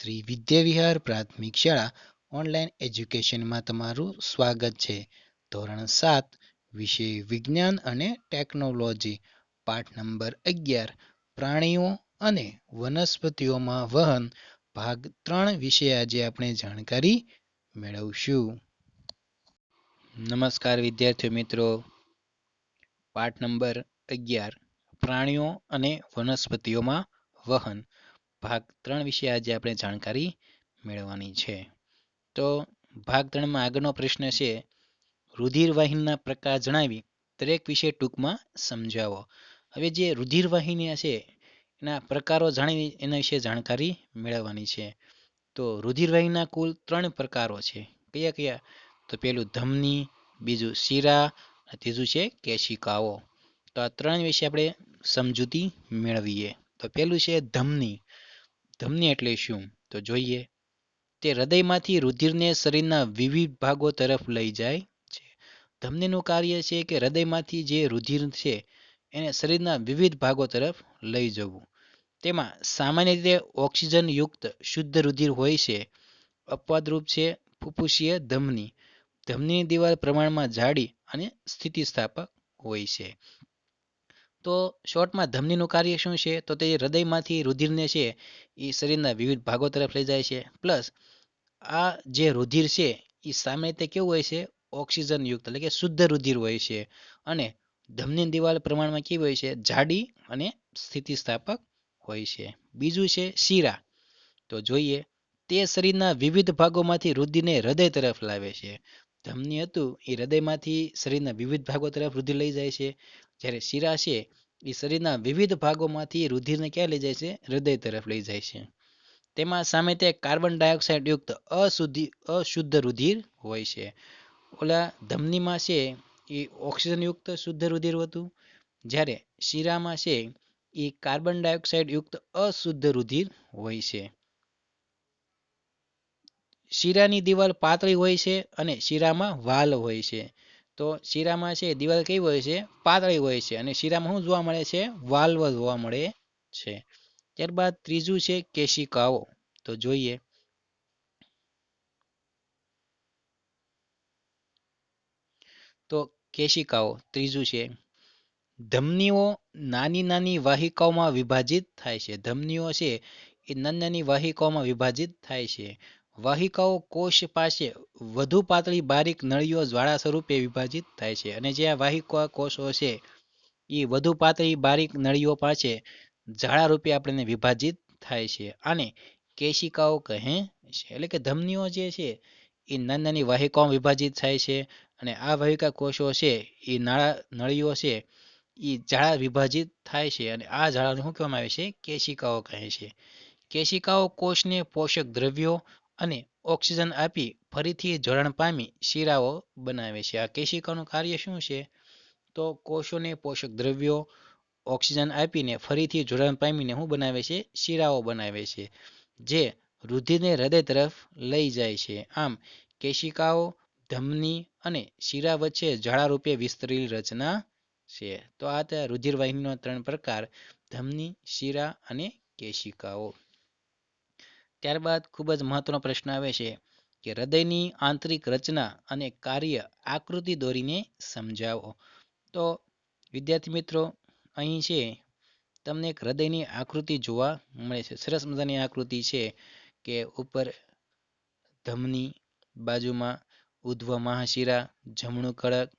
શ્રી વિદ્યાવિહાર પ્રાથમિક શાળા ઓનલાઈન એજ્યુકેશનમાં તમારું સ્વાગત છે. ધોરણ સાત, વિષય વિજ્ઞાન અને ટેકનોલોજી, પાઠ નંબર અગિયાર, પ્રાણીઓ અને વનસ્પતિઓમાં વહન, ભાગ ત્રણ વિશે આજે આપણે જાણકારી મેળવશું. નમસ્કાર વિદ્યાર્થી મિત્રો. પાઠ નંબર અગિયાર, પ્રાણીઓ અને વનસ્પતિઓમાં વહન. ભાગ ત્રણ વિશે આજે આપણે જાણકારી મેળવવાની છે. તો ભાગ ત્રણમાં આગળનો પ્રશ્ન છે, રુધિરવાહિનીના પ્રકાર જણાવી દરેક વિશે ટૂંકમાં સમજાવો. હવે જે રુધિરવાહિની છે, એના પ્રકારો જાણી એના વિશે જાણકારી મેળવવાની છે. તો રુધિરવાહિનીના કુલ ત્રણ પ્રકારો છે. કયા કયા? તો પેલું ધમની, બીજું શીરા ત્રીજું છે કેશિકાઓ. તો આ ત્રણ વિશે આપણે સમજૂતી મેળવીએ. તો પેલું છે ધમની. ધમની એટલે શું? તો જોઈએ. તે હૃદયમાંથી રુધિરને શરીરના વિવિધ ભાગો તરફ લઈ જાય છે. ધમનીનું કાર્ય છે કે હૃદયમાંથી જે રુધિર છે, એને શરીરના વિવિધ ભાગો તરફ લઈ જવું. તેમાં સામાન્ય રીતે ઓક્સિજનયુક્ત શુદ્ધ રુધિર હોય છે. અપવાદરૂપ છે ફુફુસીય ધમની. ધમનીની દિવાલ પ્રમાણમાં જાડી અને સ્થિતિસ્થાપક હોય છે. તો શોર્ટમાં ધમનીનું કાર્ય શું છે? તો તે હૃદયમાંથી રુધિરને છે, એ શરીરના વિવિધ ભાગો તરફ લઈ જાય છે. પ્લસ આ જે રુધિર છે, એ સામાન્ય રીતે કેવું હોય છે? ઓક્સિજન યુક્ત એટલે કે શુદ્ધ રુધિર હોય છે. અને ધમની દિવાલ પ્રમાણમાં કેવી હોય છે? જાડી અને સ્થિતિસ્થાપક હોય છે. બીજું છે શીરા. તો જોઈએ, તે શરીરના વિવિધ ભાગોમાંથી રુધિરને હૃદય તરફ લાવે છે. ધમની હતું, એ હૃદયમાંથી શરીરના વિવિધ ભાગો તરફ રુધિર લઈ જાય છે. જ્યારે શિરા છે, એ શરીરના વિવિધ ભાગોમાંથી રુધિરને ક્યાં લઈ જાય છે? હૃદય તરફ લઈ જાય છે. તેમાં સામે તે કાર્બન ડાયોક્સાઇડ યુક્ત અશુદ્ધિ, અશુદ્ધ રુધિર હોય છે. ઓલા ધમનીમાં છે, એ ઓક્સિજનયુક્ત શુદ્ધ રુધિર હતું. જ્યારે શીરામાં છે, એ કાર્બન ડાયોક્સાઇડ યુક્ત અશુદ્ધ રુધિર હોય છે. શીરાની દિવાલ પાતળી હોય છે અને શીરામાં વાલ હોય છે. તો શીરામાં છે, દિવાલ કેવી હોય છે? પાતળી હોય છે. અને શીરામાં શું જોવા મળે છે? વાલ્વ જોવા મળે છે. ત્યારબાદ ત્રીજું છે, કેશિકાઓ. તો જોઈએ. તો કેશિકાઓ, ત્રીજું છે. ધમનીઓ નાની નાની વાહિકાઓમાં વિભાજિત થાય છે. ધમનીઓ છે, એ નાની નાની વાહિકાઓમાં વિભાજિત થાય છે. વાહિકાઓ કોષ પાસે વધુ પાતળી બારીક નળીઓ જ્વાળા સ્વરૂપે વિભાજિત થાય છે અને જે આ વાહિકા કોષો છે એ વધુ પાતળી બારીક નળીઓ પાસે ઝાડા રૂપે આપણને વિભાજિત થાય છે અને કેશિકાઓ કહે છે. એટલે કે ધમનીઓ જે છે એ નાની નાની વાહિકાઓમાં વિભાજિત થાય છે અને આ વાહિકા કોષો છે એ નાળા નળીઓ છે એ ઝાડા વિભાજિત થાય છે અને આ ઝાડાને શું કહેવામાં આવે છે? કેશિકાઓ કહે છે. કેશિકાઓ કોષને પોષક દ્રવ્યો અને ઓક્સિજન આપી ફરીથી જોડાણ પામી શીરાઓ બનાવે છે. આ કેશિકાનું કાર્ય શું છે? તો કોષોને પોષક દ્રવ્યો ઓક્સિજન આપીને ફરીથી જોડાણ પામીને શું બનાવે છે? શીરાઓ બનાવે છે, જે રુધિરને હૃદય તરફ લઈ જાય છે. આમ, કેશિકાઓ ધમની અને શિરા વચ્ચે ઝાડા રૂપે વિસ્તરેલી રચના છે. તો આ રુધિરવાહિનીનો ત્રણ પ્રકાર, ધમની, શિરા અને કેશિકાઓ. ત્યારબાદ ખૂબ જ મહત્વનો પ્રશ્ન આવે છે કે હૃદયની આંતરિક રચના અને કાર્ય આકૃતિ દોરીને સમજાવો. તો વિદ્યાર્થી મિત્રો, અહીં છે, તમને એક હૃદયની આકૃતિ જોવા મળે છે. સરસ મજાની આકૃતિ છે કે ઉપર ધમની, બાજુમાં ઉધ્વ મહાશિરા, જમણું કડક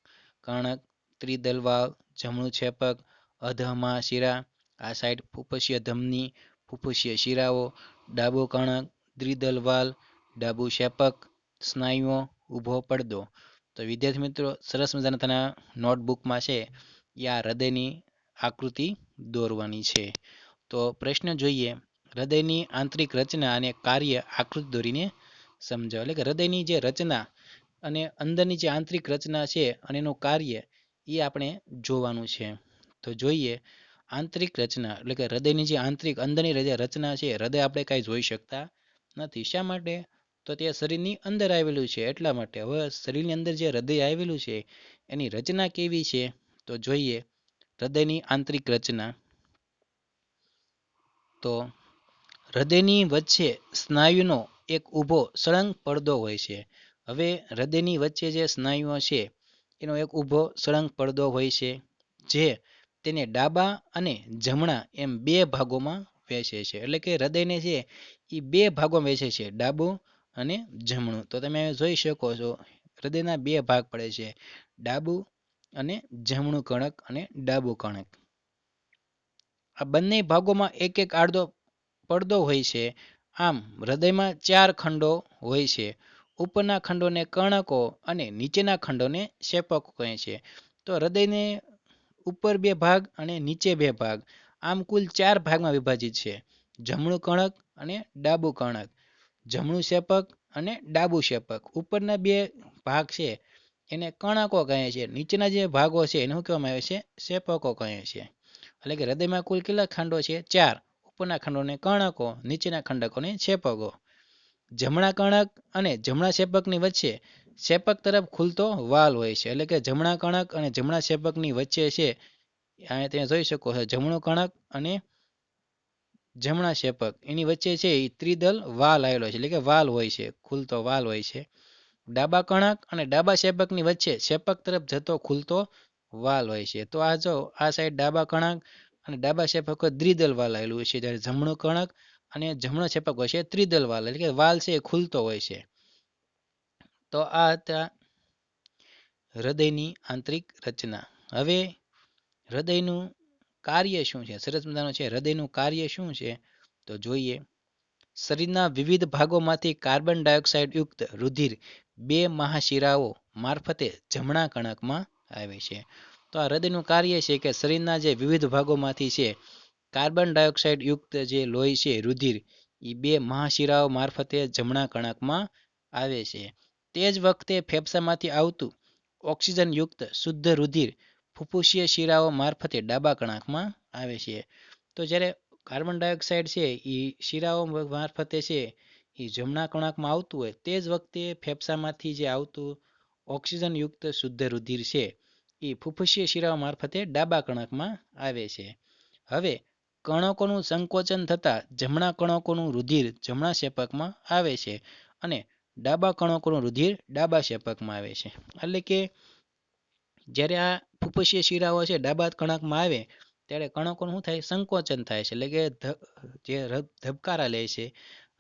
કણક ત્રિદલ વાવ, જમણું છેપક, અધ મહાશિરા, આ સાઈડ ફૂફસીય ધમની, ફૂફસીય શિરાઓ ડાબો કણક દ્વિદલ વાલ, ડાબુ શેપક, સ્નાયુઓ, ઊભો પડદો. તો વિદ્યાર્થી મિત્રો, સરસ મજાના તેના નોટબુકમાં છે એ આ હૃદયની આકૃતિ દોરવાની છે. તો પ્રશ્ન જોઈએ, હૃદયની આંતરિક રચના અને કાર્ય આકૃતિ દોરીને સમજાવો. એટલે કે હૃદયની જે રચના અને અંદરની જે આંતરિક રચના છે અને એનું કાર્ય એ આપણે જોવાનું છે. તો જોઈએ આંતરિક રચના, એટલે કે હૃદયની જે આંતરિક અંદરની જે રચના છે હૃદય આપણે કાંઈ જોઈ શકતા નથી. શા માટે? તો તે શરીરની અંદર આવેલું છે. એટલા માટે. હવે શરીરની અંદર જે હૃદય આવેલું છે, એની રચના કેવી છે? તો જોઈએ. હૃદયની આંતરિક રચના. તો હૃદયની વચ્ચે સ્નાયુનો એક ઊભો સળંગ પડદો હોય છે. હવે હૃદયની વચ્ચે જે સ્નાયુઓ છે, એનો એક ઊભો સળંગ પડદો હોય છે, જે તેને ડાબા અને જમણા એમ બે ભાગોમાં વહેંચે છે. એટલે કે હૃદયને છે એ બે ભાગોમાં વહેંચે છે, ડાબું અને જમણું. તો તમે જોઈ શકો છો, હૃદયના બે ભાગ પડે છે, ડાબું અને જમણું કણક અને ડાબું કણક. આ બંને ભાગોમાં એક એક આડદો પડદો હોય છે. આમ, હૃદયમાં ચાર ખંડો હોય છે. ઉપરના ખંડોને કર્ણકો અને નીચેના ખંડોને શેપકો કહે છે. તો હૃદયને ઉપર બે ભાગ અને નીચે બે ભાગ. આમ કુલ ચાર ભાગમાં વિભાજિત છે. જમણું કણક અને ડાબું કણક. જમણું શેપક અને ડાબું શેપક. ઉપરના બે ભાગ છે. એને કણકો કહે છે. નીચેના જે ભાગો છે એને કહેવામાં આવે છે? શેપકો કહે છે. એટલે કે હૃદયમાં કુલ કેટલા ખંડો છે? ચાર. ઉપરના ખંડોને કર્ણકો નીચેના ખંડકોને શેપકો. જમણા કણક અને જમણા શેપકની વચ્ચે શેપક તરફ ખુલતો વાલ હોય છે. એટલે કે જમણા કણક અને જમણા શેપકની વચ્ચે છે. અહીંયા તમે જોઈ શકો છો. જમણું કણક અને જમણા શેપક. એની વચ્ચે છે એ ત્રિદલ વાલ આવેલો છે. એટલે કે વાલ હોય છે. ખુલતો વાલ હોય છે. ડાબા કણક અને ડાબા શેપકની વચ્ચે શેપક તરફ જતો ખુલતો વાલ હોય છે. તો આ જો આ સાઈડ ડાબા કણક અને ડાબા શેપક દ્વિદલ વાલ આવેલું હોય છે. જ્યારે જમણું કણક અને જમણો શેપક હોય છે ત્રિદલ વાલ. એટલે કે વાલ છે એ ખુલતો હોય છે. તો આ હતા હૃદયની આંતરિક રચના. હવે હૃદયનું કાર્ય શું છે? સરસ મજાનું છે. હૃદયનું કાર્ય શું છે? તો જોઈએ. શરીરના વિવિધ ભાગોમાંથી કાર્બન ડાયોક્સાઇડ યુક્ત રુધિર બે મહાશિરાઓ મારફતે જમણા કણકમાં આવે છે. તો આ હૃદયનું કાર્ય છે કે શરીરના જે વિવિધ ભાગોમાંથી છે કાર્બન ડાયોક્સાઇડ યુક્ત જે લોહી છે, રુધિર એ બે મહાશિરાઓ મારફતે જમણા કણકમાં આવે છે. તે જ વખતે ફેફસામાંથી આવતું ઓક્સિજન યુક્ત શુદ્ધ રુધિર ફુફ્ફુસીય શિરાઓ મારફતે ડાબા કણાકમાં આવે છે. તો જ્યારે કાર્બન ડાયોક્સાઇડ છે એ શિરાઓ મારફતે છે એ જમણા કણાકમાં આવતું હોય, તે જ વખતે ફેફસામાંથી જે આવતું ઓક્સિજનયુક્ત શુદ્ધ રુધિર છે એ ફુફ્ફુસીય શિરાઓ મારફતે ડાબા કણકમાં આવે છે. હવે, કણકોનું સંકોચન થતાં જમણા કણકોનું રુધિર જમણા શેપકમાં આવે છે અને ડાબા કણકોનું રુધિર ડાબા શેપકમાં આવે છે. એટલે કે જ્યારે આ ફુફ્ફુસીય શિરાઓ છે ડાબા કણકમાં આવે, ત્યારે કણકોનું શું થાય? સંકોચન થાય છે. એટલે કે જે ધબકારા લે છે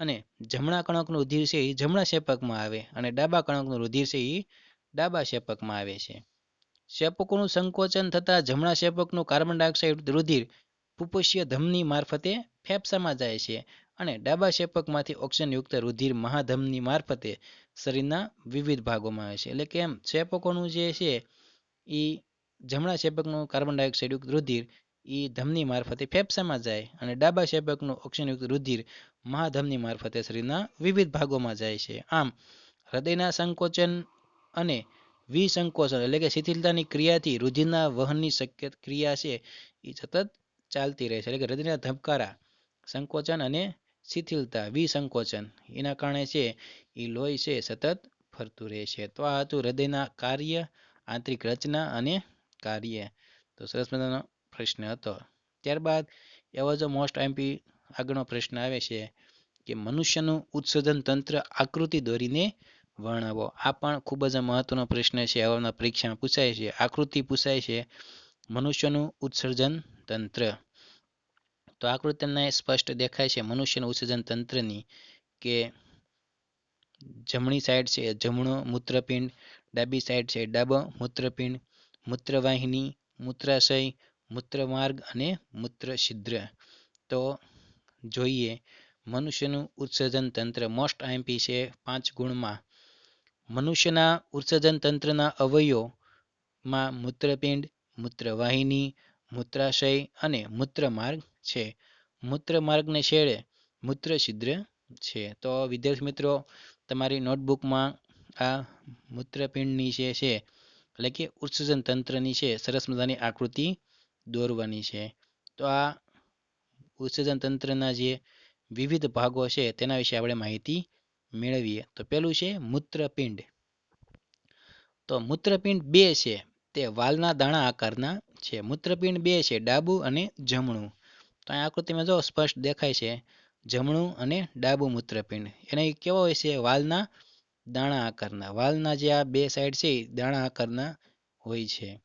અને જમણા કણકનું રુધિર છે એ જમણા શેપકમાં આવે અને ડાબા કણકનું રુધિર છે એ ડાબા શેપકમાં આવે છે. શેપકોનું સંકોચન થતાં જમણા શેપકનું કાર્બન ડાયોક્સાઇડ રુધિર ફુફ્ફુસીય ધમની મારફતે ફેફસામાં જાય છે. અને ડાબા શેપકમાંથી ઓક્સિજનયુક્ત રુધિર મહાધમની મારફતે શરીરના વિવિધ ભાગોમાં આવે છે. એટલે કે એમ શેપકોનું જે છે એ જમણા શેપકનું કાર્બન ડાયોક્સાઇડ યુક્ત રુધિર એ ધમની મારફતે ફેફસામાં જાય અને ડાબા શેપકનું ઓક્સિજનયુક્ત રુધિર મહાધમની મારફતે શરીરના વિવિધ ભાગોમાં જાય છે. આમ, હૃદયના સંકોચન અને વિસંકોચન એટલે કે શિથિલતાની ક્રિયાથી રુધિરના વહનની શક્ય ક્રિયા છે એ સતત ચાલતી રહે છે. એટલે કે હૃદયના ધબકારા, સંકોચન અને શિથિલતા, વિસંકોચન, એના કારણે છે એ લોહી છે સતત ફરતું રહે છે. તો આ હતું હૃદયના કાર્ય, આંતરિક રચના અને કાર્ય. તો સરસ મજાનો પ્રશ્ન હતો. ત્યારબાદ એવો જો મોસ્ટ એમપી આગળનો પ્રશ્ન આવે છે કે મનુષ્યનું ઉત્સર્જન તંત્ર આકૃતિ દોરીને વર્ણવો. આ પણ ખૂબ જ મહત્વનો પ્રશ્ન છે. આવાના પરીક્ષામાં પૂછાય છે. આકૃતિ પૂછાય છે મનુષ્યનું ઉત્સર્જન તંત્ર. તો આકૃતિને સ્પષ્ટ દેખાય છે. મનુષ્યનું ઉત્સર્જન તંત્રની કે જમણી સાઈડ છે. જમણો મૂત્રપિંડ, ડાબી સાઈડ છે. ડાબો મૂત્રપિંડ, મૂત્રવાહિની, મૂત્રાશય, મૂત્રમાર્ગ અને મૂત્રછિદ્ર. તો જોઈએ, મનુષ્યનું ઉત્સર્જન તંત્ર મોસ્ટ આઈએમપી છે પાંચ ગુણમાં. મનુષ્યના ઉત્સર્જન તંત્રના અવયવોમાં મૂત્રપિંડ, મૂત્રવાહિની મૂત્રાશય અને મૂત્રમાર્ગ છે. મૂત્રમાર્ગને છેડે મૂત્રછિદ્ર છે. તો વિદ્યાર્થી મિત્રો, તમારી નોટબુકમાં આ મૂત્રપિંડની છે, એટલે કે ઉત્સર્જન તંત્રની છે, સરસ મજાની આકૃતિ દોરવાની છે. તો આ ઉત્સર્જન તંત્રના જે વિવિધ ભાગો છે, તેના વિશે આપણે માહિતી મેળવીએ. તો પેલું છે મૂત્રપિંડ. તો મૂત્રપિંડ બે છે. તે વાલના દાણા આકારના છે. મૂત્રપિંડ બે છે, ડાબું અને જમણું. તો અહીં આકૃતિમાં જો સ્પષ્ટ દેખાય છે, જમણું અને ડાબું મૂત્રપિંડ. એને કેવા હોય છે? વાલના દાણા આકારના. વાલના જે આ બે સાઈડ છે દાણા આકારના હોય છે.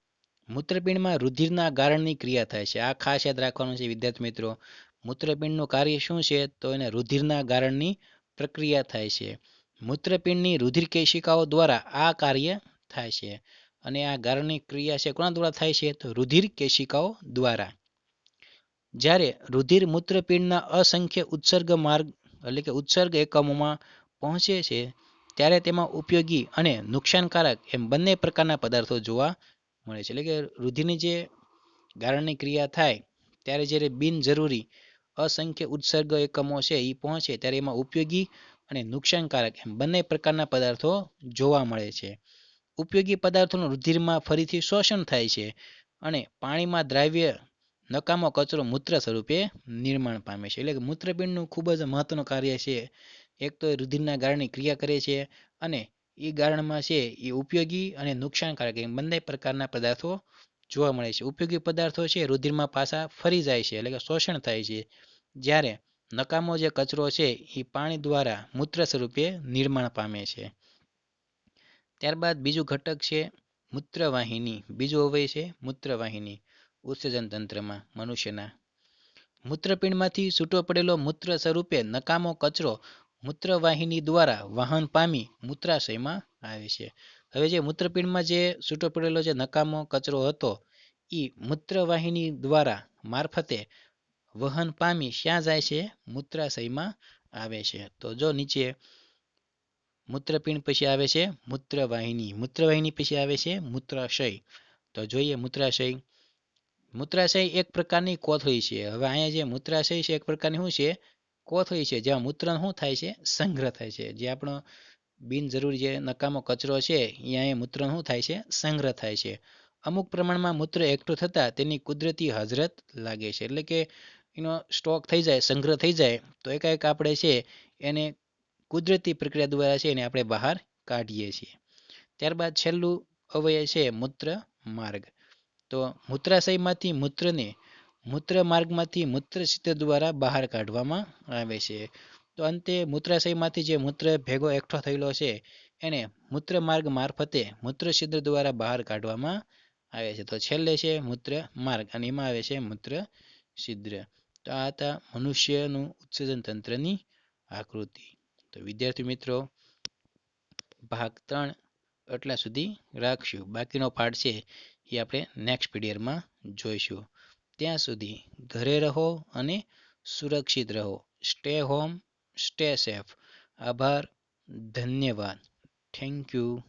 મૂત્રપિંડમાં રુધિરના ગાળણની ક્રિયા થાય છે. આ ખાસ યાદ રાખવાનું છે, વિદ્યાર્થી મિત્રો. મૂત્રપિંડનું કાર્ય શું છે? તો એને રુધિરના ગાળણની પ્રક્રિયા થાય છે. મૂત્રપિંડની રુધિર કેશિકાઓ દ્વારા આ કાર્ય થાય છે. અને આ ગારણની ક્રિયા છે, કોના દ્વારા થાય છે? તો રુધિર કેશિકાઓ દ્વારા. જ્યારે રુધિર મૂત્રપિંડના અસંખ્ય ઉત્સર્ગ માર્ગ, એટલે કે ઉત્સર્ગ એકમોમાં પહોંચે છે, ત્યારે તેમાં ઉપયોગી અને નુકસાનકારક એમ બંને પ્રકારના પદાર્થો જોવા મળે છે. એટલે કે રુધિરની જે ગારણની ક્રિયા થાય, ત્યારે જ્યારે બિનજરૂરી અસંખ્ય ઉત્સર્ગ એકમો છે એ પહોંચે, ત્યારે એમાં ઉપયોગી અને નુકસાનકારક એમ બંને પ્રકારના પદાર્થો જોવા મળે છે. ઉપયોગી પદાર્થોનું રુધિરમાં ફરીથી શોષણ થાય છે અને પાણીમાં દ્રાવ્ય નકામો કચરો મૂત્ર સ્વરૂપે નિર્માણ પામે છે. એટલે કે મૂત્રપિંડનું ખૂબ જ મહત્વનું કાર્ય છે. એક તો રુધિરના ગાળણની ક્રિયા કરે છે અને એ ગાળણમાં છે એ ઉપયોગી અને નુકસાનકારક એમ બંને પ્રકારના પદાર્થો જોવા મળે છે. ઉપયોગી પદાર્થો છે રુધિરમાં પાછા ફરી જાય છે એટલે કે શોષણ થાય છે. જ્યારે નકામો જે કચરો છે એ પાણી દ્વારા મૂત્ર સ્વરૂપે નિર્માણ પામે છે. ત્યારબાદ બીજું ઘટક છે મૂત્રવાહિની, બીજું અવયવ છે મૂત્રવાહિની, ઉત્સર્જન તંત્રમાં મનુષ્યના. મૂત્રપિંડમાંથી છૂટો પડેલો મૂત્ર સ્વરૂપે નકામો કચરો મૂત્રવાહિની દ્વારા વાહન પામી મૂત્રાશયમાં આવે છે. હવે જે મૂત્રપિંડમાં જે છૂટો પડેલો જે નકામો કચરો હતો એ મૂત્રવાહિની દ્વારા મારફતે વહન પામી ક્યાં જાય છે? મૂત્રાશયમાં આવે છે. તો જો નીચે મૂત્રપિંડ પછી આવે છે મૂત્રવાહિની. મૂત્રવાહિની પછી આવે છે મૂત્રાશય. તો જોઈએ મૂત્રાશય. મૂત્રાશય એક પ્રકારની કોથળી છે. હવે અહીંયા જે મૂત્રાશય છે, એક પ્રકારની શું છે? કોથળી છે. જ્યાં મૂત્ર શું થાય છે? સંગ્રહ થાય છે. જે આપણો બિનજરૂરી જે નકામો કચરો છે, અહીંયા મૂત્ર શું થાય છે? સંગ્રહ થાય છે. અમુક પ્રમાણમાં મૂત્ર એકઠું થતાં તેની કુદરતી હજરત લાગે છે. એટલે કે એનો સ્ટોક થઈ જાય, સંગ્રહ થઈ જાય, તો એકાએક આપણે છે એને કુદરતી પ્રક્રિયા દ્વારા છે એને આપણે બહાર કાઢીએ છીએ. ત્યારબાદ છેલ્લું અવયવ છે મૂત્ર માર્ગ. તો મૂત્રાશયમાંથી મૂત્રને મૂત્ર માર્ગમાંથી મૂત્રસિદ્ધ દ્વારા બહાર કાઢવામાં આવે છે. તો અંતે મૂત્રાશયમાંથી જે મૂત્ર ભેગો એકઠો થયેલો છે, એને મૂત્ર માર્ગ મારફતે મૂત્રછિદ્ર દ્વારા બહાર કાઢવામાં આવે છે. તો છેલ્લે છે મૂત્ર માર્ગ, અને એમાં આવે છે મૂત્ર છિદ્ર તો આ હતા મનુષ્યનું ઉત્સર્જન તંત્રની આકૃતિ. તો વિદ્યાર્થી મિત્રો, ભાગ ત્રણ એટલા સુધી રાખશું. બાકીનો પાઠ છે એ આપણે નેક્સ્ટ પીરિયડમાં જોઈશું. ત્યાં સુધી ઘરે રહો અને સુરક્ષિત રહો. સ્ટે હોમ સ્ટે સેફ આભાર, ધન્યવાદ. Thank you